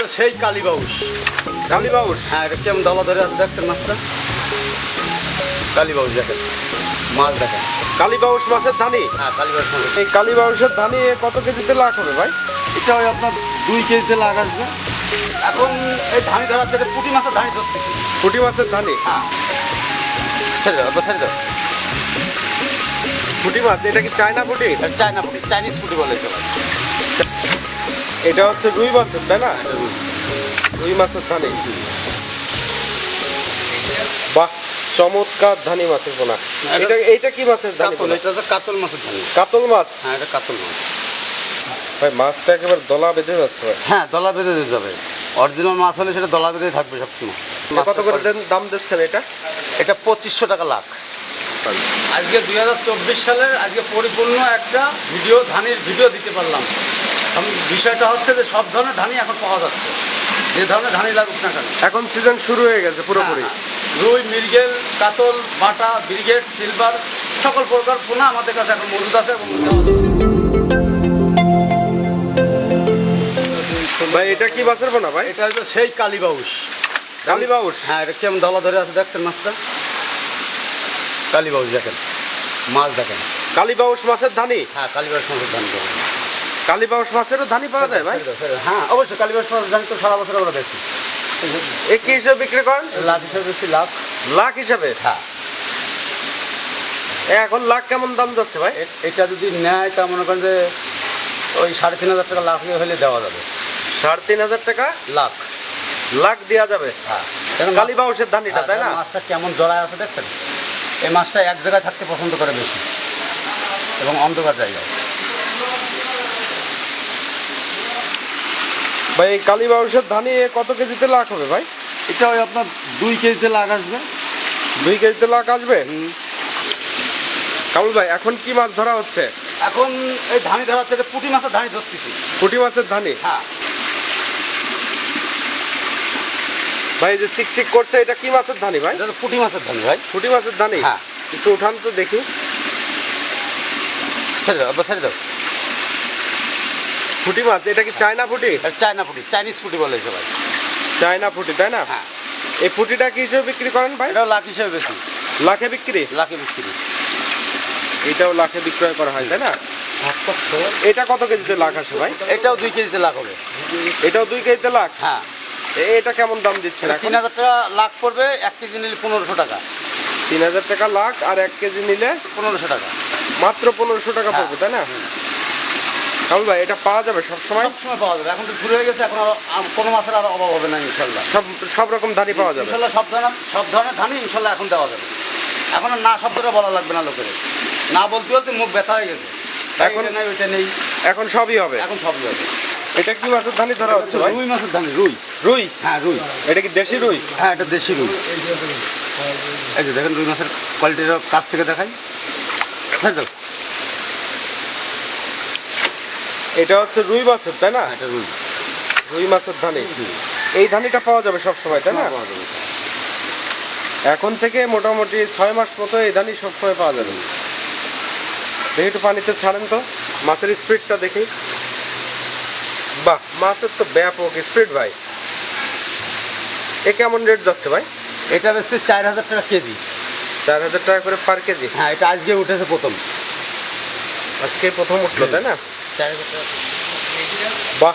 হলো সেই কালীবাউস কালীবাউস হ্যাঁ এটা কেমন দলা ধরে আছে দেখছেন মাছটা? কালীবাউস দেখেন। মাছ দেখেন। কালীবাউস মাছের ধানি? হ্যাঁ কালীবাউস মাছ এই কালীবাউসের ধানি কত কেজিতে লাখ হবে ভাই? এটা ওই আপনার দুই কেজিতে লাগ আসবে। এখন এই ধানি ধরার থেকে পুঁটি মাছের ধানি ধরতেছি। পুঁটি মাছের ধানি? হ্যাঁ। ছেড়ে দাও ছেড়ে দাও। পুঁটি মাছ এটা কি চায়না পুঁটি? চায়না পুঁটি চাইনিজ পুঁটি বলে এটা হচ্ছে রুই মাছের তাই না? রুই। মাছের ধানি। বাহ চমৎকার ধানি মাছের পোনা। এটা- এটা এইটা কি মাছের ধানি কাতল এটা হচ্ছে কাতল মাছের ধানি। কাতল মাছ? হ্যাঁ এটা কাতল মাছ। ভাই মাছটা একেবারে দলা বেঁধে যাচ্ছে ভাই। হ্যাঁ দলা বেঁধে যাবে অরিজিনাল মাছ হলে সেটা দলা বেঁধে থাকবে সবসময়। কত করে দেন- দাম দিচ্ছেন এটা? এটা পঁচিশশো টাকা লাখ। আজকে দুই হাজার চব্বিশ সালের আজকে পরিপূর্ণ একটা ভিডিও ধানের ভিডিও দিতে পারলাম। বিষয়টা হচ্ছে যে সব ধরনের ধানই এখন পাওয়া যাচ্ছে। যে ধরনের ধানই লাগুক না কেন। এখন সিজন শুরু হয়ে গেছে পুরোপুরি। হ্যাঁ, রুই মিরগেল কাতল বাটা ব্রিগেড সিলভার সকল প্রকার পোনা আমাদের কাছে এখন মজুদ আছে এবং ভাই এটা কি মাছের পোনা ভাই? এটা হচ্ছে সেই কালীবাউস কালীবাউস হ্যাঁ এটা কেমন দলা ধরে আছে দেখছেন মাছটা? কালীবাউস দেখেন মাছ দেখেন। কালীবাউস মাছের ধানি হ্যাঁ কালীবাউস মাছের ধান। কালীবাউস মাছেরও ধানি পাওয়া যায় ভাই? হ্যাঁ অবশ্যই কালীবাস মাছ জানি তো সারা বছর আমরা বেশি এ কি হিসেবে বিক্রি করেন? লাভ হিসেবে বেশি লাভ লাখ হিসাবে? হ্যাঁ। এখন লাখ কেমন দাম যাচ্ছে ভাই? এটা যদি নেয় তা মনে করেন যে ওই সাড়ে তিন হাজার টাকা লাখ হলে দেওয়া যাবে। সাড়ে তিন হাজার টাকা? লাখ। লাখ দেওয়া যাবে? হ্যাঁ। কালীবাউসের ধানিটা তাই না? মাছটা কেমন জড়ায় আছে দেখছেন? এই মাছটা এক জায়গায় থাকতে পছন্দ করে বেশি। এবং অন্ধকার জায়গায়। ভাই এই কালীবাউসের ধানি কত কেজিতে লাখ হবে ভাই? এটা ওই আপনার দুই কেজিতে লাখ আসবে। দুই কেজিতে লাখ আসবে? কামুল ভাই এখন কি মাছ ধরা হচ্ছে? এখন এই ধানি ধরার থেকে পুঁটি মাছের ধানি ধরতেছি। পুঁটি মাছের ধানি? হ্যাঁ। ভাই যে চিকচিক করছে এটা কি মাছের ধানি ভাই? এটা পুঁটি মাছের ধানি ভাই। পুঁটি মাছের ধানি? হ্যাঁ। একটু উঠান তো দেখি। ছেড়ে দাও ছেড়ে দাও। পুঁটি মাছ? এটা কি চায়না ফুটি? চায়না ফুটি চাইনিজ ফুটি বলে সবাই চায়না পুঁটি তাই না? হ্যাঁ। এই পুঁটিটা কি হিসেবে বিক্রি করেন ভাই? এটা লাখ হিসেবে বেশি। লাখে বিক্রি? লাখে বিক্রি। এটাও লাখে বিক্রয় করা হয় তাই না? এটা কত কেজিতে লাখ আসে ভাই? এটাও দুই কেজিতে লাখ হবে। এটাও দুই কেজিতে লাখ? হ্যাঁ। এটা কেমন দাম দিচ্ছে তিন হাজার টাকা লাখ পড়বে এক কেজি নিলে পনেরোশো টাকা। তিন হাজার টাকা লাখ আর এক কেজি নিলে পনেরোশো টাকা। মাত্র পনেরোশো টাকা পড়বে তাই না? কামুল ভাই এটা পাওয়া যাবে সব সময় সব সময় পাওয়া যাবে। এখন তো শুরু হয়ে গেছে এখন আর কোনো মাছের আর অভাব হবে না ইনশাল্লাহ। সব সব রকম ধানি পাওয়া যাবে? ইনশাল্লাহ সব ধরনের সব ধরনের ধানই ইনশাল্লাহ এখন দেওয়া যাবে। এখন না শব্দটা বলা লাগবে না লোকের না বলতে বলতে মুখ ব্যথা হয়ে গেছে। এখন নেই ওইটা নেই। এখন সবই হবে? এখন সবই হবে। এটা কি মাছের ধানি ধরা হচ্ছে ভাই? রুই মাছের ধানি রুই। রুই? হ্যাঁ রুই। এটা কি দেশি রুই? হ্যাঁ এটা দেশি রুই। এই যে দেখেন রুই মাছের কোয়ালিটির কাছ থেকে দেখাই। হ্যাঁ তো এটা হচ্ছে রুই মাছের তাই না? এটা রুই। রুই মাছের ধানি। এই ধানিটা পাওয়া যাবে সব সময় তাই না? পাওয়া যাবে। এখন থেকে মোটামুটি ছয় মাস মতো এই ধানি সবসময় পাওয়া যাবে। দেখি একটু পানিতে ছাড়েন তো। মাছের স্পিডটা দেখি। বাহ মাছের তো ব্যাপক স্পিড ভাই। এ কেমন রেট যাচ্ছে ভাই? এটা বেচতে চার হাজার টাকা কেজি। চার হাজার টাকা করে পার কেজি। হ্যাঁ এটা আজকে উঠেছে প্রথম। আজকে প্রথম উঠল তাই না? বাহ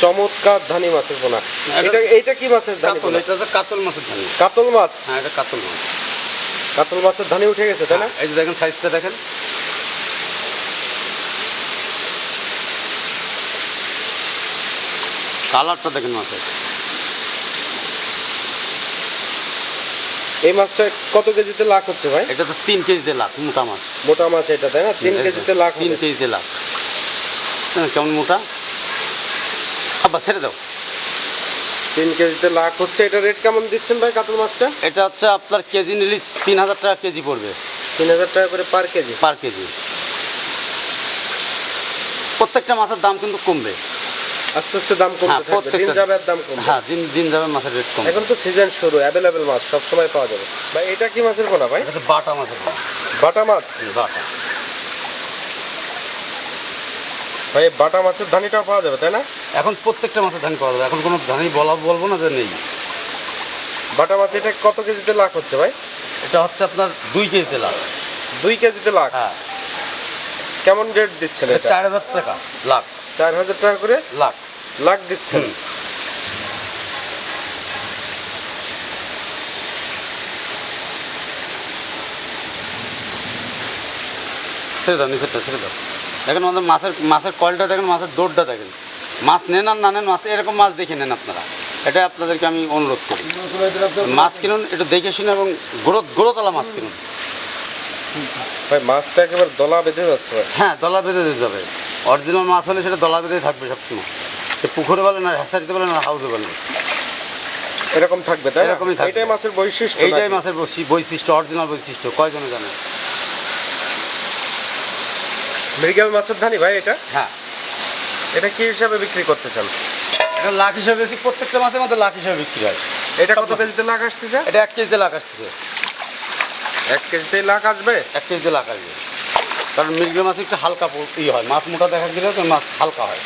চমৎকার ধানি মাছের পোনা এটা- এইটা কি মাছের ধানি পোনা এটা কাতল মাছের ধানি। কাতল মাছ? হ্যাঁ এটা কাতল মাছ। কাতল মাছের ধানি উঠে গেছে তাই না? এই যে দেখেন সাইজটা দেখেন। কালারটা দেখেন মাছের। এই মাছটা কত কেজিতে লাখ হচ্ছে ভাই? এটা তো তিন কেজিতে লাখ মোটা মাছ। মোটা মাছ এটা তাই না? তিন কেজিতে লাখ তিন। কেজিতে লাখ। হ্যাঁ, কেমন মোটা? আবার ছেড়ে দাও। তিন কেজিতে লাখ হচ্ছে এটা রেট কেমন দিচ্ছেন ভাই কাতল মাছটা? এটা হচ্ছে আপনার কেজি নিলে তিন হাজার টাকা কেজি পড়বে। তিন হাজার টাকা করে পার কেজি? পার কেজি। প্রত্যেকটা মাছের দাম কিন্তু কমবে। আস্তে আস্তে দাম হ্যাঁ, কমতে দিন প্রত্যেকটা- যাবে দাম কমবে। হ্যাঁ দিন দিন যাবে মাছের রেট কমবে। এখন তো সিজন শুরু অ্যাভেলেবেল মাছ সব সময় পাওয়া যাবে। ভাই এটা কি মাছের পোনা ভাই? এটা বাটা মাছের দাম বাটা মাছ? বাটা। ভাই বাটা মাছের ধানিটাও পাওয়া যাবে তাই না? এখন প্রত্যেকটা মাছের ধান পাওয়া যাবে। এখন কোনো ধানই বলা বলব না যে নেই। বাটা মাছ এটা কত কেজিতে লাখ হচ্ছে ভাই? এটা হচ্ছে আপনার দুই কেজিতে লাখ। দুই কেজিতে লাখ? হ্যাঁ। কেমন রেট দিচ্ছেন এটা চার হাজার টাকা লাখ। চার হাজার টাকা করে? লাখ। লাখ দিচ্ছেন। ছেড়ে দাও নিচেরটা ছেড়ে দাও। দেখেন আমাদের মাছের মাছের কলটা দেখেন মাছের দৌড়টা দেখেন। মাছ নেন আর না নেন মাছ এরকম মাছ দেখে নেন আপনারা। এটা আপনাদেরকে আমি অনুরোধ করি। মাছ কিনুন একটু দেখে শুনে এবং গ্রোথ গ্রোথওয়ালা মাছ কিনুন। ভাই মাছটা একেবারে দলা বেঁধে যাচ্ছে ভাই। হ্যাঁ দলা বেঁধে দিতে হবে। অরিজিনাল মাছ হলে সেটা দলা বেঁধেই থাকবে সবসময়। পুকুরে বলেন আর হ্যাসারিতে বলেন আর হাউসে বলেন। এরকম থাকবে তাই এরকমই থাকবে। এটাই মাছের বৈশিষ্ট্য এইটাই মাছের বৈশিষ্ট্য অরিজিনাল বৈশিষ্ট্য। কয়জনে জানে? মৃগেল মাছের ধানি ভাই এটা? হ্যাঁ। এটা কি হিসাবে বিক্রি করতে চান? এটা লাখ হিসাবে বেশি প্রত্যেকটা মাছের মধ্যে লাখ হিসাবে বিক্রি হয়। এটা কত কেজিতে লাখ আসতেছে? এটা এক কেজিতে লাখ আসতেছে। এক কেজিতে লাখ আসবে? এক কেজিতে লাখ আসবে। কারণ মৃগেল মাছ একটু হালকা ই হয় মাছ মোটা দেখা গেলে তো মাছ হালকা হয়।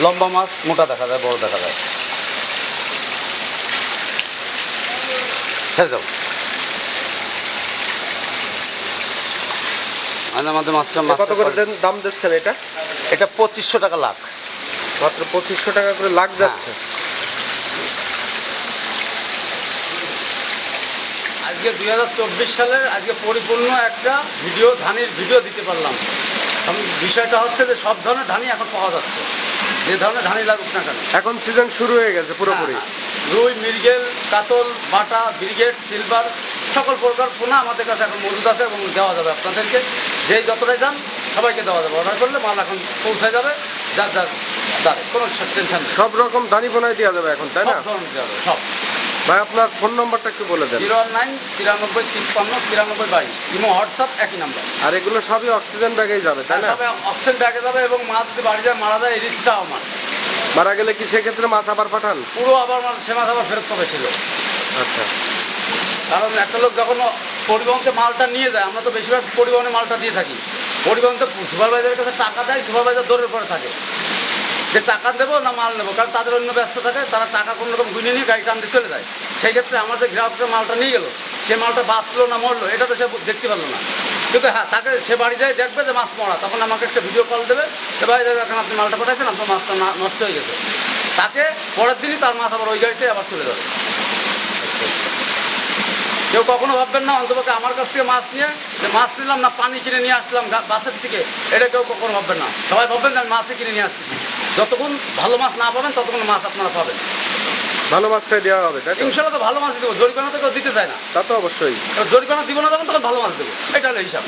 লম্বা মাছ মোটা দেখা যায় বড় দেখা যায়। ছেড়ে দাও। আর আমাদের মাছটা মাছ কত করে দেন- দাম দিচ্ছেন এটা? এটা পঁচিশশো টাকা লাখ। মাত্র পঁচিশশো টাকা করে লাখ যাচ্ছে। আজকে দুই হাজার চব্বিশ সালের আজকে পরিপূর্ণ একটা ভিডিও ধানের ভিডিও দিতে পারলাম। বিষয়টা হচ্ছে যে সব ধরনের ধানই এখন পাওয়া যাচ্ছে। যে ধরনের ধানই লাগুক না কেন। এখন সিজন শুরু হয়ে গেছে পুরোপুরি। হ্যাঁ, রুই মৃগেল কাতল বাটা ব্রিগেড সিলভার সকল প্রকার পোনা আমাদের কাছে এখন মজুদ আছে এবং দেওয়া যাবে আপনাদেরকে। যে যতটাই দাম সবাইকে দেওয়া যাবে। অর্ডার করলে মাল এখন পৌঁছে যাবে যার যার দ্বারে কোনো টেনশন নেই। সব রকম ধানি বোনাই দেওয়া যাবে এখন তাই না? সব ভাই আপনার ফোন নম্বরটা একটু বলে দেন। জিরো নাইন তিরানব্বই তিপ্পান্ন তিরানব্বই বাইশ। ইমো হোয়াটসঅ্যাপ একই নাম্বার। আর এগুলো সবই অক্সিজেন ব্যাগেই যাবে তাই না? তবে অক্সিজেন ব্যাগে যাবে এবং মাছ যদি বাড়ি যায় মারা যায় এই রিস্কটা আমার। মারা গেলে কি সেক্ষেত্রে মাছ আবার পাঠান? পুরো আবার সে মাছ আবার ফেরত পাবে ছিল? আচ্ছা। কারণ একটা লোক যখন পরিবহনকে মালটা নিয়ে যায় আমরা তো বেশিরভাগ পরিবহনে মালটা দিয়ে থাকি। পরিবহন তো সুপারভাইজারের কাছে টাকা দেয় সুপারভাইজার দৌড়ের পরে থাকে। যে টাকা দেবো না মাল নেব? কারণ তাদের অন্য ব্যস্ত থাকে, তারা টাকা কোনো রকম গুনে নিয়ে গাড়ি টান দিয়ে চলে যায়। সেই ক্ষেত্রে আমার যে গ্রাহকটা মালটা নিয়ে গেলো। সে মালটা বাঁচলো না মরলো, এটা তো সে দেখতে পারল না। কিন্তু হ্যাঁ তাকে সে বাড়ি যায়, দেখবে যে মাছ মরা। তখন আমাকে একটা ভিডিও কল দেবে যে, ভাই এখন আপনি মালটা পাঠাচ্ছেন আপনার মাছটা নষ্ট হয়ে গেছে। তাকে পরের দিনই তার মাছ আবার ওই গাড়িতে আবার চলে যাবে। কেউ কখনো ভাববেন না, অন্তপক্ষে আমার কাছ থেকে মাছ নিয়ে, যে মাছ নিলাম না, পানি কিনে নিয়ে আসলাম বাসের থেকে। এটা কেউ কখনো ভাববেন না। সবাই ভাববেন যে আমি মাছই কিনে নিয়ে আসতেছি। যতক্ষণ ভালো মাছ না পাবেন ততক্ষণ মাছ আপনারা পাবেন। ভালো মাছটাই দেওয়া হবে তাই ইনশাল্লাহ তো ভালো মাছ দেবো জরিমানা তো কেউ দিতে চায় না। তা তো অবশ্যই। জরিমানা দিব না তখন তখন ভালো মাছ দেবো। এটা হলো হিসাব।